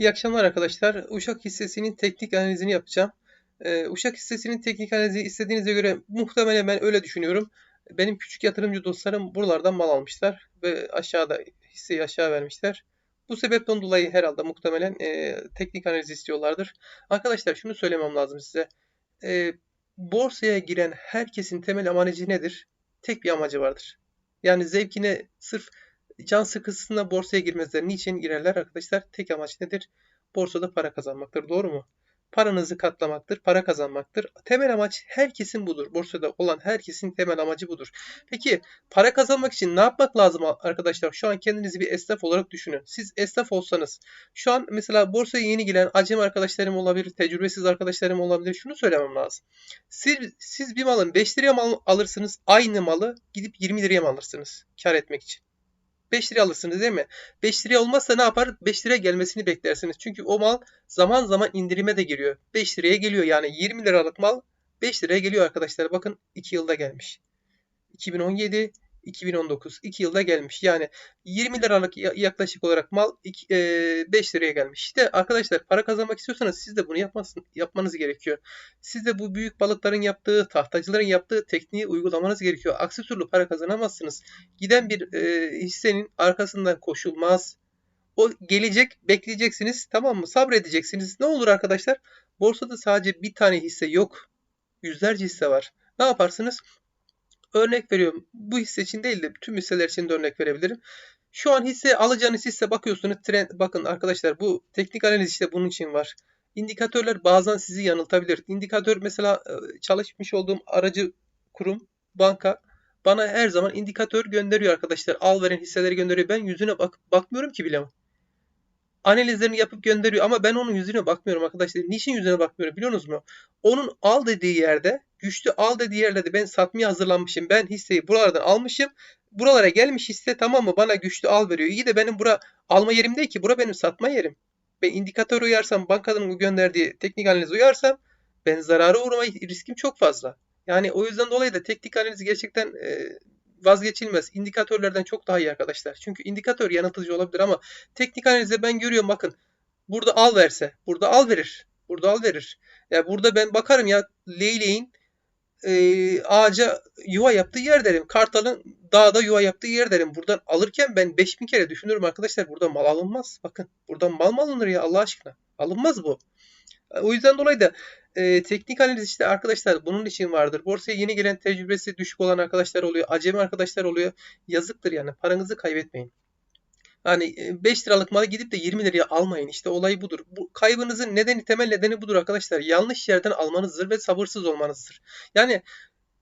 İyi akşamlar arkadaşlar. Uşak hissesinin teknik analizini yapacağım. Ee, Uşak hissesinin teknik analizi istediğinize göre muhtemelen ben öyle düşünüyorum. Benim küçük yatırımcı dostlarım buralardan mal almışlar ve aşağıda hisseyi aşağı vermişler. Bu sebepten dolayı herhalde muhtemelen e, teknik analiz istiyorlardır. Arkadaşlar şunu söylemem lazım size. E, borsaya giren herkesin temel amacı nedir? Tek bir amacı vardır. Yani zevkine sırf can sıkıntısında borsaya girmezler. Niçin girerler arkadaşlar? Tek amaç nedir? Borsada para kazanmaktır. Doğru mu? Paranızı katlamaktır, para kazanmaktır. Temel amaç herkesin budur. Borsada olan herkesin temel amacı budur. Peki para kazanmak için ne yapmak lazım arkadaşlar? Şu an kendinizi bir esnaf olarak düşünün. Siz esnaf olsanız şu an mesela borsaya yeni giren acem arkadaşlarım olabilir, tecrübesiz arkadaşlarım olabilir. Şunu söylemem lazım. Siz, siz bir malın 5 liraya mal alırsınız. Aynı malı gidip 20 liraya mı alırsınız? Kar etmek için. 5 liraya alırsınız değil mi? 5 liraya olmazsa ne yapar? 5 liraya gelmesini beklersiniz. Çünkü o mal zaman zaman indirime de giriyor. 5 liraya geliyor yani 20 liralık mal 5 liraya geliyor arkadaşlar. Bakın 2 yılda gelmiş. 2017, 2019 2 yılda gelmiş. Yani 20 liralık yaklaşık olarak mal 5 liraya gelmiş. İşte arkadaşlar para kazanmak istiyorsanız siz de bunu yapmasın, yapmanız gerekiyor. Siz de bu büyük balıkların yaptığı, tahtacıların yaptığı tekniği uygulamanız gerekiyor. Aksi türlü para kazanamazsınız. Giden bir e, hissenin arkasından koşulmaz. O gelecek, bekleyeceksiniz. Tamam mı? Sabredeceksiniz. Ne olur arkadaşlar? Borsada sadece bir tane hisse yok. Yüzlerce hisse var. Ne yaparsınız? Örnek veriyorum. Bu hisse için değil de tüm hisseler için de örnek verebilirim. Şu an hisse alacağınız hisse bakıyorsunuz. Trend, bakın arkadaşlar bu teknik analiz işte bunun için var. İndikatörler bazen sizi yanıltabilir. İndikatör mesela e, çalışmış olduğum aracı kurum, banka bana her zaman indikatör gönderiyor arkadaşlar. Al veren hisseleri gönderiyor. Ben yüzüne bak bakmıyorum ki bile analizlerini yapıp gönderiyor ama ben onun yüzüne bakmıyorum arkadaşlar. Niçin yüzüne bakmıyorum biliyor musunuz? Onun al dediği yerde, güçlü al dediği yerde ben satmaya hazırlanmışım. Ben hisseyi buralardan almışım. Buralara gelmiş hisse tamam mı? Bana güçlü al veriyor. İyi de benim bura alma yerim değil ki. Bura benim satma yerim. Ben indikatör uyarsam, bankanın gönderdiği teknik analiz uyarsam ben zarara uğrama riskim çok fazla. Yani o yüzden dolayı da teknik analiz gerçekten e, vazgeçilmez. İndikatörlerden çok daha iyi arkadaşlar. Çünkü indikatör yanıltıcı olabilir ama teknik analizde ben görüyorum bakın. Burada al verse. Burada al verir. Burada al verir. Ya burada ben bakarım ya leyleğin e, ağaca yuva yaptığı yer derim. Kartalın dağda yuva yaptığı yer derim. Buradan alırken ben 5000 kere düşünürüm arkadaşlar. Burada mal alınmaz. Bakın buradan mal mı alınır ya Allah aşkına? Alınmaz bu. O yüzden dolayı da e, teknik analiz işte arkadaşlar bunun için vardır. Borsaya yeni gelen tecrübesi düşük olan arkadaşlar oluyor. Acemi arkadaşlar oluyor. Yazıktır yani. Paranızı kaybetmeyin. Yani 5 liralık malı gidip de 20 liraya almayın. İşte olay budur. Bu kaybınızın nedeni temel nedeni budur arkadaşlar. Yanlış yerden almanızdır ve sabırsız olmanızdır. Yani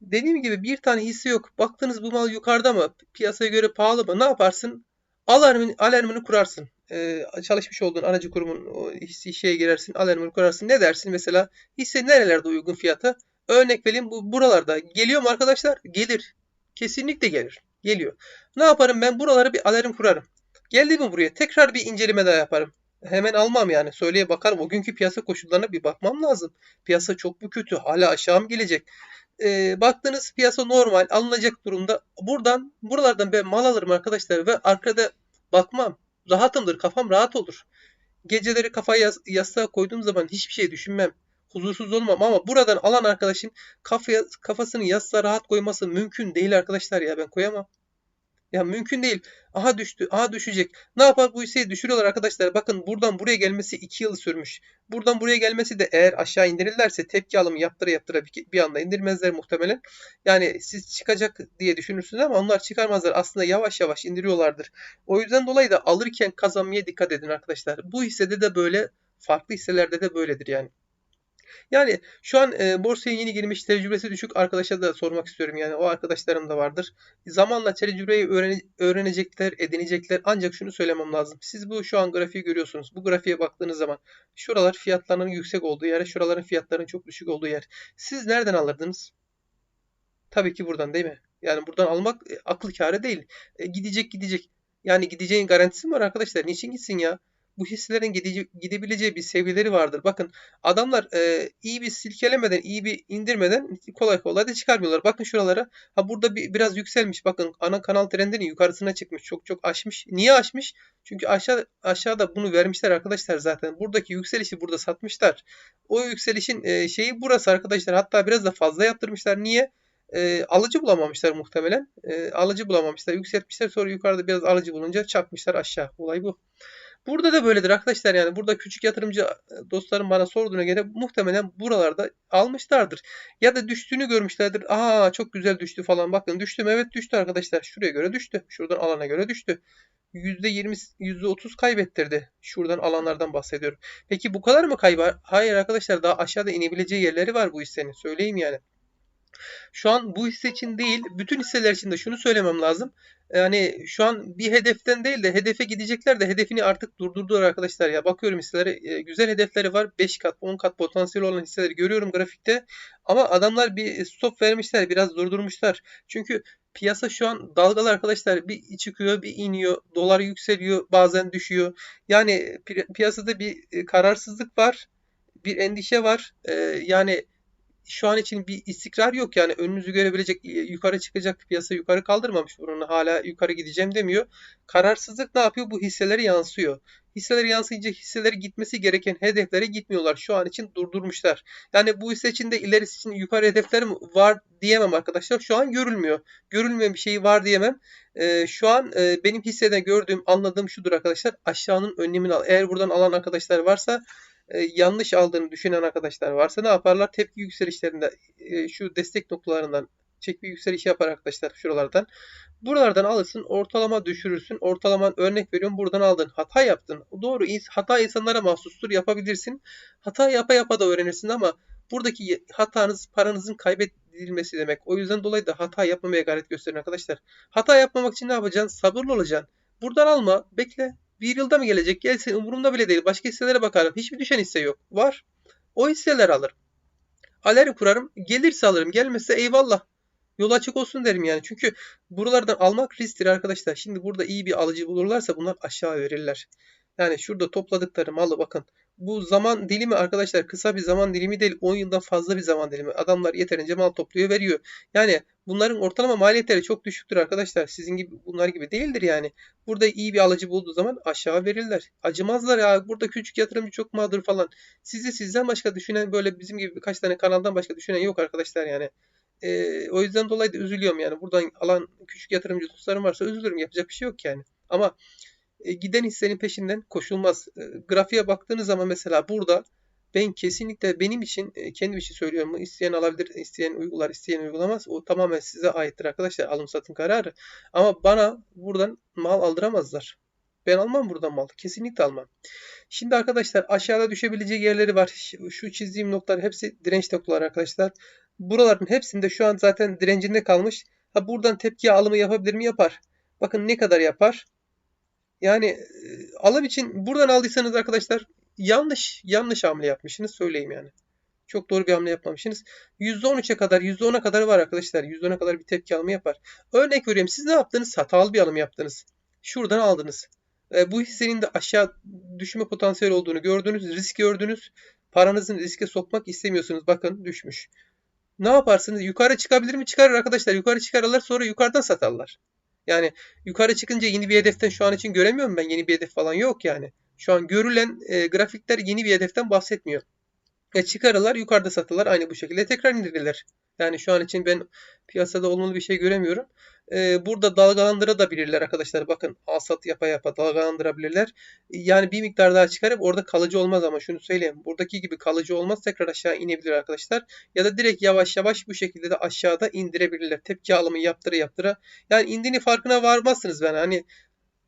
dediğim gibi bir tane hisse yok. Baktınız bu mal yukarıda mı? Piyasaya göre pahalı mı? Ne yaparsın? Alarmını, alarmını kurarsın e, çalışmış olduğun aracı kurumun o hissi şeye girersin, alarmını kurarsın. Ne dersin mesela? Hisse nerelerde uygun fiyata? Örnek vereyim bu buralarda. Geliyor mu arkadaşlar? Gelir. Kesinlikle gelir. Geliyor. Ne yaparım ben? Buralara bir alarm kurarım. Geldi mi buraya? Tekrar bir inceleme daha yaparım. Hemen almam yani. Söyleye bakarım. O günkü piyasa koşullarına bir bakmam lazım. Piyasa çok mu kötü? Hala aşağı mı gelecek? E, baktığınız piyasa normal. Alınacak durumda. Buradan, buralardan ben mal alırım arkadaşlar ve arkada bakmam rahatımdır. Kafam rahat olur. Geceleri kafayı yas yastığa koyduğum zaman hiçbir şey düşünmem. Huzursuz olmam ama buradan alan arkadaşın kafaya, kafasını yastığa rahat koyması mümkün değil arkadaşlar ya ben koyamam. Ya mümkün değil. Aha düştü. Aha düşecek. Ne yapar bu hisseyi düşürüyorlar arkadaşlar. Bakın buradan buraya gelmesi 2 yıl sürmüş. Buradan buraya gelmesi de eğer aşağı indirirlerse tepki alımı yaptıra yaptıra bir anda indirmezler muhtemelen. Yani siz çıkacak diye düşünürsünüz ama onlar çıkarmazlar. Aslında yavaş yavaş indiriyorlardır. O yüzden dolayı da alırken kazanmaya dikkat edin arkadaşlar. Bu hissede de böyle farklı hisselerde de böyledir yani. Yani şu an e, borsaya yeni girmiş tecrübesi düşük arkadaşa da sormak istiyorum. Yani o arkadaşlarım da vardır. Zamanla tecrübeyi öğrene, öğrenecekler, edinecekler. Ancak şunu söylemem lazım. Siz bu şu an grafiği görüyorsunuz. Bu grafiğe baktığınız zaman şuralar fiyatlarının yüksek olduğu yer, şuraların fiyatlarının çok düşük olduğu yer. Siz nereden alırdınız? Tabii ki buradan değil mi? Yani buradan almak e, akıl kârı değil. E, gidecek gidecek. Yani gideceğin garantisi mi var arkadaşlar? Niçin gitsin ya? Bu hisselerin gidece- gidebileceği bir seviyeleri vardır. Bakın adamlar e, iyi bir silkelemeden, iyi bir indirmeden kolay kolay da çıkarmıyorlar. Bakın şuralara. Ha burada bir biraz yükselmiş. Bakın ana kanal trendinin yukarısına çıkmış. Çok çok aşmış. Niye aşmış? Çünkü aşağı aşağıda bunu vermişler arkadaşlar zaten. Buradaki yükselişi burada satmışlar. O yükselişin e, şeyi burası arkadaşlar. Hatta biraz da fazla yaptırmışlar. Niye? E, alıcı bulamamışlar muhtemelen. E, alıcı bulamamışlar. Yükseltmişler. Sonra yukarıda biraz alıcı bulunca çakmışlar aşağı. Olay bu. Burada da böyledir arkadaşlar yani burada küçük yatırımcı e, dostlarım bana sorduğuna göre muhtemelen buralarda almışlardır. Ya da düştüğünü görmüşlerdir. Aa çok güzel düştü falan. Bakın düştüm evet düştü arkadaşlar. Şuraya göre düştü. Şuradan alana göre düştü. %20, %30 kaybettirdi. Şuradan alanlardan bahsediyorum. Peki bu kadar mı kaybı? Hayır arkadaşlar daha aşağıda inebileceği yerleri var bu hissenin. Söyleyeyim yani. Şu an bu hisse için değil, bütün hisseler için de şunu söylemem lazım. Yani şu an bir hedeften değil de hedefe gidecekler de hedefini artık durdurdular arkadaşlar ya. Bakıyorum hisselere e, güzel hedefleri var. 5 kat, 10 kat potansiyeli olan hisseleri görüyorum grafikte. Ama adamlar bir stop vermişler, biraz durdurmuşlar. Çünkü piyasa şu an dalgalı arkadaşlar. Bir çıkıyor, bir iniyor. Dolar yükseliyor, bazen düşüyor. Yani pi- piyasada bir e, kararsızlık var. Bir endişe var. E, yani şu an için bir istikrar yok yani önünüzü görebilecek yukarı çıkacak piyasa yukarı kaldırmamış bunu hala yukarı gideceğim demiyor. Kararsızlık ne yapıyor? Bu hisseleri yansıyor. Hisseleri yansıyınca hisseleri gitmesi gereken hedeflere gitmiyorlar. Şu an için durdurmuşlar. Yani bu hisse için de ilerisi için yukarı hedeflerim var diyemem arkadaşlar. Şu an görülmüyor. Görülmeyen bir şey var diyemem. Ee, şu an e, benim hisseden gördüğüm, anladığım şudur arkadaşlar. Aşağının önlemini al. Eğer buradan alan arkadaşlar varsa e, yanlış aldığını düşünen arkadaşlar varsa ne yaparlar? Tepki yükselişlerinde e, şu destek noktalarından çek bir yükseliş yapar arkadaşlar şuralardan. Buralardan alırsın, ortalama düşürürsün. Ortalaman örnek veriyorum buradan aldın. Hata yaptın. Doğru hata insanlara mahsustur yapabilirsin. Hata yapa yapa da öğrenirsin ama buradaki hatanız paranızın kaybedilmesi demek. O yüzden dolayı da hata yapmamaya gayret gösterin arkadaşlar. Hata yapmamak için ne yapacaksın? Sabırlı olacaksın. Buradan alma, bekle. Bir yılda mı gelecek? Gelsin umurumda bile değil. Başka hisselere bakarım. Hiçbir düşen hisse yok. Var. O hisseler alırım. Alarm kurarım. Gelirse alırım. Gelmezse eyvallah. Yol açık olsun derim yani. Çünkü buralardan almak risktir arkadaşlar. Şimdi burada iyi bir alıcı bulurlarsa bunlar aşağı verirler. Yani şurada topladıkları malı bakın. Bu zaman dilimi arkadaşlar kısa bir zaman dilimi değil 10 yıldan fazla bir zaman dilimi. Adamlar yeterince mal topluyor veriyor. Yani bunların ortalama maliyetleri çok düşüktür arkadaşlar. Sizin gibi bunlar gibi değildir yani. Burada iyi bir alıcı bulduğu zaman aşağı verirler. Acımazlar ya burada küçük yatırımcı çok mağdur falan. Sizi sizden başka düşünen böyle bizim gibi birkaç tane kanaldan başka düşünen yok arkadaşlar yani. Ee, o yüzden dolayı da üzülüyorum yani. Buradan alan küçük yatırımcı dostlarım varsa üzülürüm. Yapacak bir şey yok yani. Ama e, giden hissenin peşinden koşulmaz. E, grafiğe baktığınız zaman mesela burada ben kesinlikle benim için e, kendim için söylüyorum. İsteyen alabilir, isteyen uygular, isteyen uygulamaz. O tamamen size aittir arkadaşlar. Alım satım kararı. Ama bana buradan mal aldıramazlar. Ben almam buradan mal. Kesinlikle almam. Şimdi arkadaşlar aşağıda düşebileceği yerleri var. Şu çizdiğim noktalar hepsi direnç noktaları arkadaşlar. Buraların hepsinde şu an zaten direncinde kalmış. Ha buradan tepki alımı yapabilir mi? Yapar. Bakın ne kadar yapar? Yani e, alım için buradan aldıysanız arkadaşlar yanlış yanlış hamle yapmışsınız söyleyeyim yani. Çok doğru bir hamle yapmamışsınız. %13'e kadar %10'a kadar var arkadaşlar. %10'a kadar bir tepki alımı yapar. Örnek veriyorum siz ne yaptınız? Hatalı bir alım yaptınız. Şuradan aldınız. E, bu hissenin de aşağı düşme potansiyeli olduğunu gördünüz. Risk gördünüz. Paranızın riske sokmak istemiyorsunuz. Bakın düşmüş. Ne yaparsınız? Yukarı çıkabilir mi? Çıkarır arkadaşlar. Yukarı çıkarırlar sonra yukarıdan satarlar. Yani yukarı çıkınca yeni bir hedeften şu an için göremiyorum ben. Yeni bir hedef falan yok yani. Şu an görülen e, grafikler yeni bir hedeften bahsetmiyor. E, çıkarırlar yukarıda satırlar aynı bu şekilde tekrar indirirler. Yani şu an için ben piyasada olumlu bir şey göremiyorum. Ee, burada dalgalandırabilirler arkadaşlar. Bakın al sat yapa yapa dalgalandırabilirler. Yani bir miktar daha çıkarıp orada kalıcı olmaz ama şunu söyleyeyim. Buradaki gibi kalıcı olmaz. Tekrar aşağı inebilir arkadaşlar. Ya da direkt yavaş yavaş bu şekilde de aşağıda indirebilirler. Tepki alımı yaptıra yaptıra. Yani indiğini farkına varmazsınız ben. Hani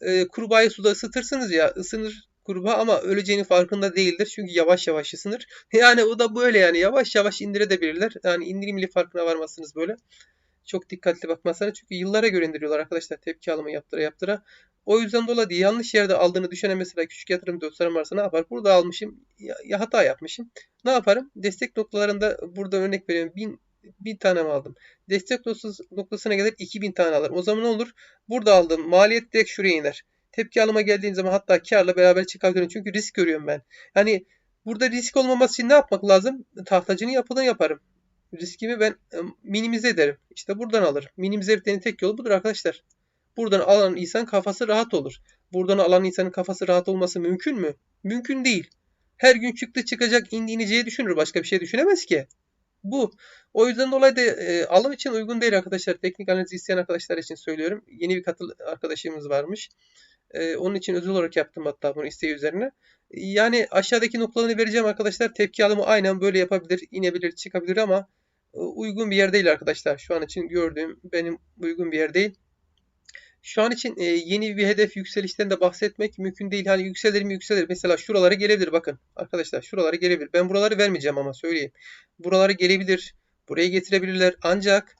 e, kurbağayı suda ısıtırsınız ya ısınır kurbağa ama öleceğinin farkında değildir. Çünkü yavaş yavaş ısınır. Yani o da böyle yani yavaş yavaş indirebilirler. Yani indirimli farkına varmazsınız böyle. Çok dikkatli bakmazsanız çünkü yıllara göre indiriyorlar arkadaşlar tepki alımı yaptıra yaptıra. O yüzden dolayı yanlış yerde aldığını düşünen mesela küçük yatırım dostlarım varsa ne yapar? Burada almışım ya, ya hata yapmışım. Ne yaparım? Destek noktalarında burada örnek veriyorum. Bin, bin tane mi aldım? Destek noktası, noktasına gelir 2000 tane alırım. O zaman ne olur? Burada aldım. Maliyet direkt şuraya iner. Tepki alıma geldiğim zaman hatta karla beraber çıkabilirim. Çünkü risk görüyorum ben. Yani burada risk olmaması için ne yapmak lazım? Tahtacının yapılan yaparım. Riskimi ben e, minimize ederim. İşte buradan alırım. Minimize etmenin tek yolu budur arkadaşlar. Buradan alan insan kafası rahat olur. Buradan alan insanın kafası rahat olması mümkün mü? Mümkün değil. Her gün çıktı çıkacak indi ineceği düşünür. Başka bir şey düşünemez ki. Bu. O yüzden dolayı da e, alım için uygun değil arkadaşlar. Teknik analiz isteyen arkadaşlar için söylüyorum. Yeni bir katıl arkadaşımız varmış. E, onun için özel olarak yaptım hatta bunu isteği üzerine. Yani aşağıdaki noktalarını vereceğim arkadaşlar. Tepki alımı aynen böyle yapabilir, inebilir, çıkabilir ama e, uygun bir yer değil arkadaşlar. Şu an için gördüğüm benim uygun bir yer değil. Şu an için e, yeni bir hedef yükselişten de bahsetmek mümkün değil. Hani yükselir mi yükselir. Mesela şuralara gelebilir bakın. Arkadaşlar şuralara gelebilir. Ben buraları vermeyeceğim ama söyleyeyim. Buralara gelebilir. Buraya getirebilirler. Ancak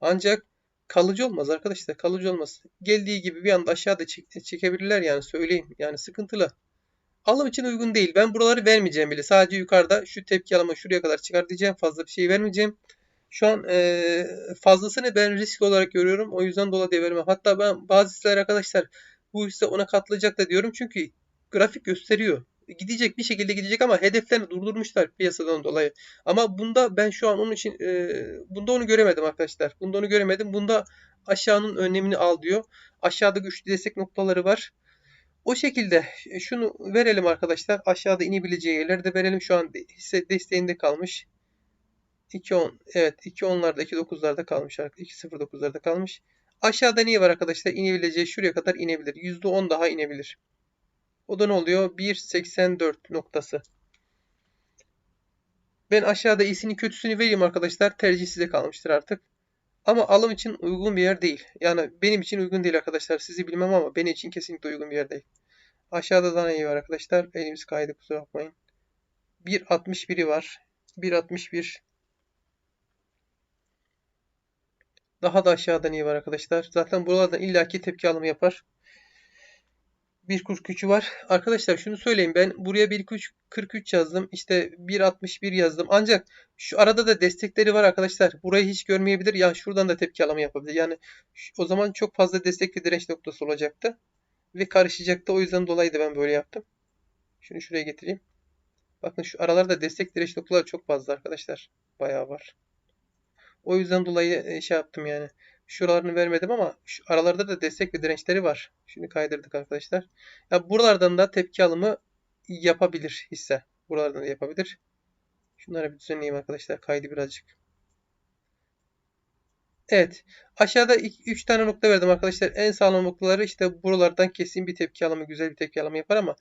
ancak kalıcı olmaz arkadaşlar. Kalıcı olmaz. Geldiği gibi bir anda aşağıda çek, çekebilirler yani söyleyeyim. Yani sıkıntılı. Alım için uygun değil. Ben buraları vermeyeceğim bile. Sadece yukarıda şu tepki alımı şuraya kadar çıkar diyeceğim. Fazla bir şey vermeyeceğim. Şu an e, fazlasını ben risk olarak görüyorum. O yüzden dola diye vermem. Hatta ben bazı hisseler arkadaşlar bu hisse ona katlayacak da diyorum. Çünkü grafik gösteriyor. Gidecek bir şekilde gidecek ama hedeflerini durdurmuşlar piyasadan dolayı. Ama bunda ben şu an onun için e, bunda onu göremedim arkadaşlar. Bunda onu göremedim. Bunda aşağının önlemini al diyor. Aşağıda güçlü destek noktaları var. O şekilde şunu verelim arkadaşlar. Aşağıda inebileceği yerleri de verelim. Şu an hisse desteğinde kalmış. 2.10 evet 2.10'larda 2.9'larda kalmış. 2.09'larda kalmış. Aşağıda niye var arkadaşlar? İnebileceği şuraya kadar inebilir. %10 daha inebilir. O da ne oluyor? 1.84 noktası. Ben aşağıda iyisini kötüsünü vereyim arkadaşlar. Tercih size kalmıştır artık. Ama alım için uygun bir yer değil. Yani benim için uygun değil arkadaşlar. Sizi bilmem ama benim için kesinlikle uygun bir yer değil. Aşağıda da ne var arkadaşlar? Elimiz kaydı kusura bakmayın. 1.61'i var. 1.61 Daha da aşağıda niye var arkadaşlar? Zaten buralardan illaki tepki alımı yapar. Bir kurs gücü var. Arkadaşlar şunu söyleyeyim ben buraya 1.43 yazdım. İşte 1.61 yazdım. Ancak şu arada da destekleri var arkadaşlar. Burayı hiç görmeyebilir. Yani şuradan da tepki alımı yapabilir. Yani o zaman çok fazla destek ve direnç noktası olacaktı. Ve karışacaktı. O yüzden dolayı da ben böyle yaptım. Şunu şuraya getireyim. Bakın şu aralarda destek direnç noktaları çok fazla arkadaşlar. Bayağı var. O yüzden dolayı e, şey yaptım yani. Şuralarını vermedim ama şu aralarda da destek ve dirençleri var. Şimdi kaydırdık arkadaşlar. Ya buralardan da tepki alımı yapabilir hisse. Buralardan da yapabilir. Şunları bir düzenleyeyim arkadaşlar. Kaydı birazcık. Evet. Aşağıda 3 tane nokta verdim arkadaşlar. En sağlam noktaları işte buralardan kesin bir tepki alımı, güzel bir tepki alımı yapar ama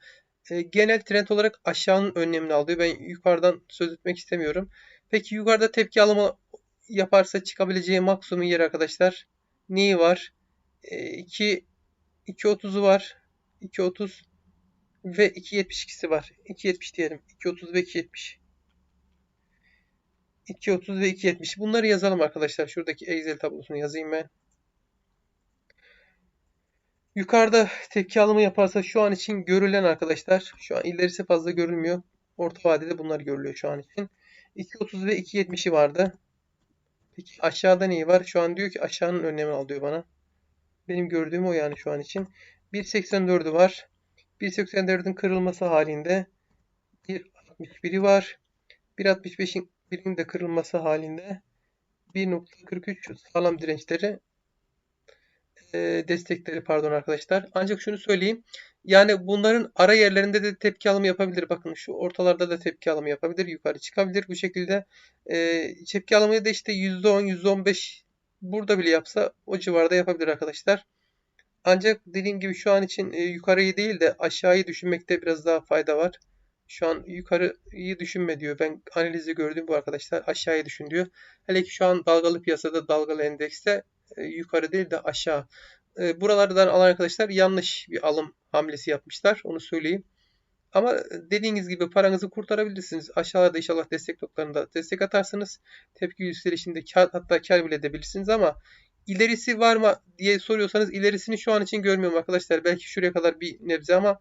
e, genel trend olarak aşağının önlemini alıyor. Ben yukarıdan söz etmek istemiyorum. Peki yukarıda tepki alımı yaparsa çıkabileceği maksimum yer arkadaşlar. Neyi var? E, 2 2.30'u var. 2.30 ve 2.72'si var. 2.70 diyelim. 2.30 ve 2.70. 2.30 ve 2.70. Bunları yazalım arkadaşlar. Şuradaki Excel tablosunu yazayım ben. Yukarıda tepki alımı yaparsa şu an için görülen arkadaşlar. Şu an ilerisi fazla görülmüyor. Orta vadede bunlar görülüyor şu an için. 2.30 ve 2.70'i vardı. Peki aşağıda neyi var? Şu an diyor ki aşağının önlemi al diyor bana. Benim gördüğüm o yani şu an için. 1.84'ü var. 1.84'ün kırılması halinde 1.61'i var. 1.65'in birinin de kırılması halinde 1.43 sağlam dirençleri destekleri pardon arkadaşlar. Ancak şunu söyleyeyim. Yani bunların ara yerlerinde de tepki alımı yapabilir. Bakın şu ortalarda da tepki alımı yapabilir. Yukarı çıkabilir. Bu şekilde e, tepki alımı da işte %10, %15 burada bile yapsa o civarda yapabilir arkadaşlar. Ancak dediğim gibi şu an için e, yukarıyı değil de aşağıyı düşünmekte biraz daha fayda var. Şu an yukarıyı düşünme diyor. Ben analizi gördüm bu arkadaşlar. Aşağıyı düşün diyor. Hele ki şu an dalgalı piyasada dalgalı endekste e, yukarı değil de aşağı. E, buralardan alan arkadaşlar yanlış bir alım hamlesi yapmışlar. Onu söyleyeyim. Ama dediğiniz gibi paranızı kurtarabilirsiniz. Aşağıda inşallah destek noktalarında destek atarsınız. Tepki yükselişinde kar, hatta kar bile edebilirsiniz ama ilerisi var mı diye soruyorsanız ilerisini şu an için görmüyorum arkadaşlar. Belki şuraya kadar bir nebze ama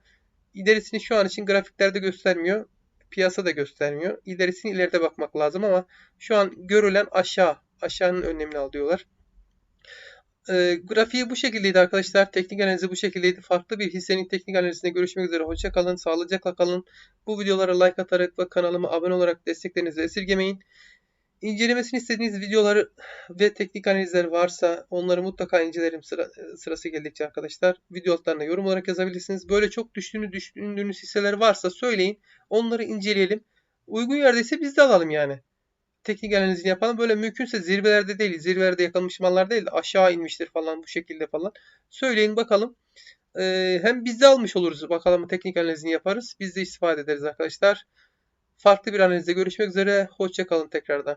ilerisini şu an için grafiklerde göstermiyor. Piyasa da göstermiyor. İlerisini ileride bakmak lazım ama şu an görülen aşağı. Aşağının önlemini alıyorlar. Ee, grafiği bu şekildeydi arkadaşlar. Teknik analizi bu şekildeydi. Farklı bir hissenin teknik analizinde görüşmek üzere. Hoşça kalın, sağlıcakla kalın. Bu videolara like atarak ve kanalıma abone olarak desteklerinizi esirgemeyin. İncelemesini istediğiniz videoları ve teknik analizler varsa onları mutlaka incelerim sıra, sırası geldikçe arkadaşlar. Video altlarına yorum olarak yazabilirsiniz. Böyle çok düştüğünü düşündüğünüz hisseler varsa söyleyin. Onları inceleyelim. Uygun yerdeyse biz de alalım yani. Teknik analizini yapalım. Böyle mümkünse zirvelerde değil, zirvelerde yakalamış mallar değil de aşağı inmiştir falan bu şekilde falan. Söyleyin bakalım. Ee, hem biz de almış oluruz. Bakalım teknik analizini yaparız. Biz de istifade ederiz arkadaşlar. Farklı bir analizde görüşmek üzere. Hoşça kalın tekrardan.